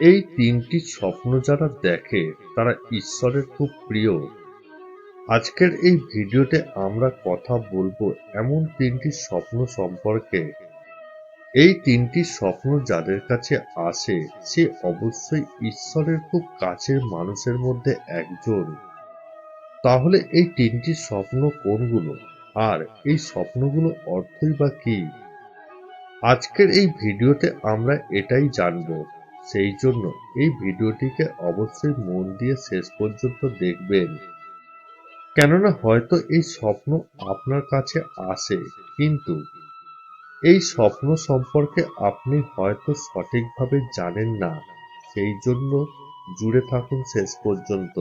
এই তিনটি স্বপ্ন যারা দেখে, তারা ঈশ্বরের খুব প্রিয়। আজকের এই ভিডিওতে আমরা কথা বলব এমন তিনটি স্বপ্ন সম্পর্কে। এই তিনটি স্বপ্ন যাদের কাছে আসে, সে অবশ্যই ঈশ্বরের খুব কাছের মানুষের মধ্যে একজন। তাহলে এই তিনটি স্বপ্ন কোনগুলো? আর এই স্বপ্নগুলো অর্থই বা কি? আজকের এই ভিডিওতে আমরা এটাই জানব। সেই জন্য এই ভিডিওটিকে অবশ্যই মন দিয়ে শেষ পর্যন্ত দেখবেন। কেননা হয়তো এই স্বপ্ন আপনার কাছে আসে, কিন্তু এই স্বপ্ন সম্পর্কে আপনি হয়তো সঠিকভাবে জানেন না। সেই জন্য জুড়ে থাকুন শেষ পর্যন্ত।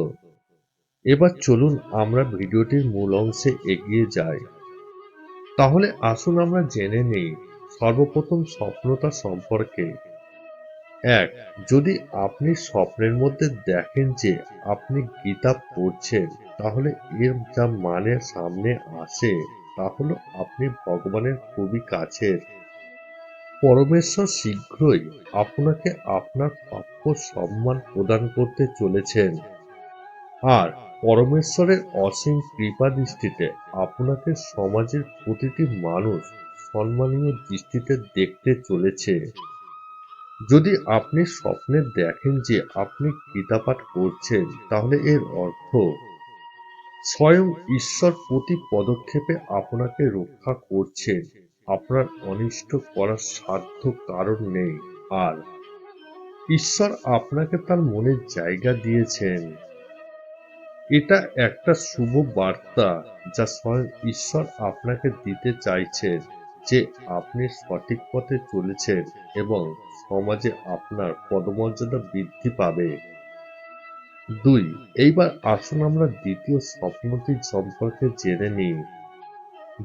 এবার চলুন আমরা ভিডিওটির মূল অংশে এগিয়ে যাই। তাহলে আসুন আমরা জেনে নেই সর্বপ্রথম স্বপ্নটা সম্পর্কে। এক, যদি আপনি স্বপ্নের মধ্যে দেখেন যে আপনি গীতা পড়ছেন, তাহলে এর যা মানে সামনে আসে তা হলো আপনি ভগবানের খুবই কাছের। পরমেশ্বর শীঘ্রই আপনাকে আপনার প্রাপ্য সম্মান প্রদান করতে চলেছেন। আর পরমেশ্বরের অসীম কৃপা দৃষ্টিতে আপনাকে সমাজের প্রতিটি মানুষ সম্মানীয় দৃষ্টিতে দেখতে চলেছে। যদি আপনি স্বপ্নে দেখেন যে আপনি গীতাপাঠ করছেন, তাহলে এর অর্থ স্বয়ং ঈশ্বর প্রতি পদক্ষেপে আপনাকে রক্ষা করছেন। আপনার অনিষ্ট করার সাধ্য কারণ নেই। আর ঈশ্বর আপনাকে তার মনের জায়গা দিয়েছেন। এটা একটা শুভ বার্তা যা স্বয়ং ঈশ্বর আপনাকে দিতে চাইছেন। যে আপনি সঠিক পথে চলেছেন এবং সমাজে আপনার পদমর্যাদা বৃদ্ধি পাবে। দুই, এইবার আসুন আমরা দ্বিতীয় স্বপ্নটি সম্পর্কে জেনে নিই।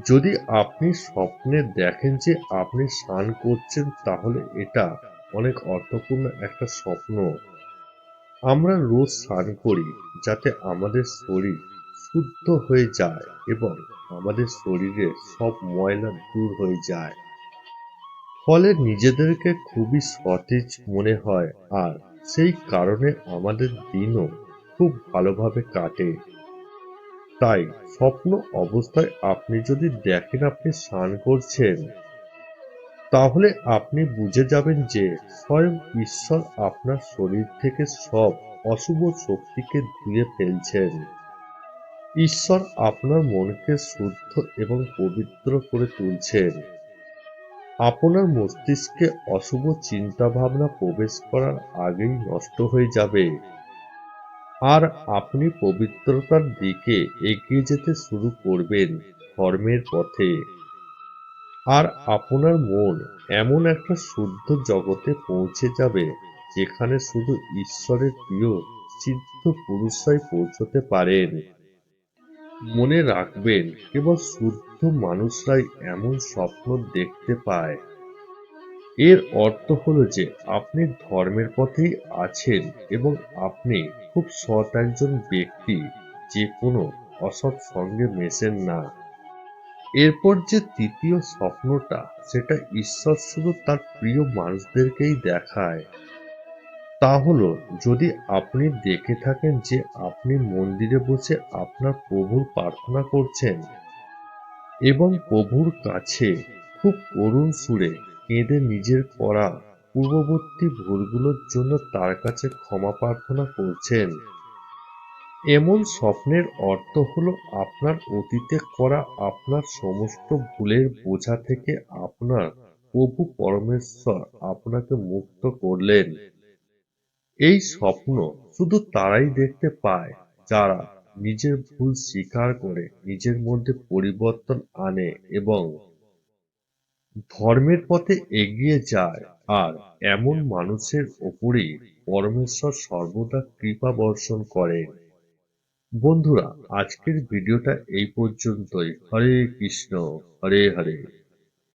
যদি আপনি স্বপ্নে দেখেন যে আপনি স্নান করছেন, তাহলে এটা অনেক অর্থপূর্ণ একটা স্বপ্ন। আমরা রোজ স্নান করি যাতে আমাদের শরীর শুদ্ধ হয়ে যায় এবং আমাদের শরীরে সব ময়লা দূর হয়ে যায়। ফলে নিজেদেরকে খুবই সতেজ মনে হয় আর সেই কারণে আমাদের দিনও খুব ভালোভাবে কাটে। তাই স্বপ্ন অবস্থায় আপনি যদি দেখেন আপনি স্নান করছেন, তাহলে আপনি বুঝে যাবেন যে স্বয়ং ঈশ্বর আপনার শরীর থেকে সব অশুভ শক্তিকে ধুয়ে ফেলছেন। ঈশ্বর আপনার মনকে শুদ্ধ এবং পবিত্র করে তুলছেন। আপনার মস্তিষ্কে অশুভ চিন্তাভাবনা প্রবেশ করার আগেই নষ্ট হয়ে যাবে। আর আপনি পবিত্রতার দিকে এগিয়ে যেতে শুরু করবেন ধর্মের পথে। আর আপনার মন এমন একটা শুদ্ধ জগতে পৌঁছে যাবে, যেখানে শুধু ঈশ্বরের প্রিয় সিদ্ধ পুরুষরাই পৌঁছতে পারেন। মনে রাখবেন, কেবল শুদ্ধ মানুষরাই এমন স্বপ্ন দেখতে পায়। এর অর্থ হলো যে, আপনি ধর্মের পথেই আছেন এবং আপনি খুব সৎ একজন ব্যক্তি, যে কোনো অসৎ সঙ্গে মেশেন না। এরপর যে তৃতীয় স্বপ্নটা, সেটা ঈশ্বর শুধু তার প্রিয় মানুষদেরকেই দেখায়। তা হলো, যদি আপনি দেখে থাকেন যে আপনি মন্দিরে বসে আপনার প্রভুর প্রার্থনা করছেন এবং প্রভুর কাছে খুব করুণ সুরে কেঁদে নিজের করা পূর্ববর্তী ভুলগুলোর জন্য তার কাছে ক্ষমা প্রার্থনা করছেন, এমন স্বপ্নের অর্থ হলো আপনার অতীতে করা আপনার সমস্ত ভুলের বোঝা থেকে আপনার প্রভু পরমেশ্বর আপনাকে মুক্ত করলেন। এই স্বপ্ন শুধু তারাই দেখতে পায় যারা নিজের ভুল স্বীকার করে নিজের মধ্যে পরিবর্তন আনে এবং ধর্মের পথে এগিয়ে যায়। আর এমন মানুষের ওপরেই পরমেশ্বর সর্বদা কৃপা বর্ষণ করেন। বন্ধুরা, আজকের ভিডিওটা এই পর্যন্তই। হরে কৃষ্ণ, হরে হরে।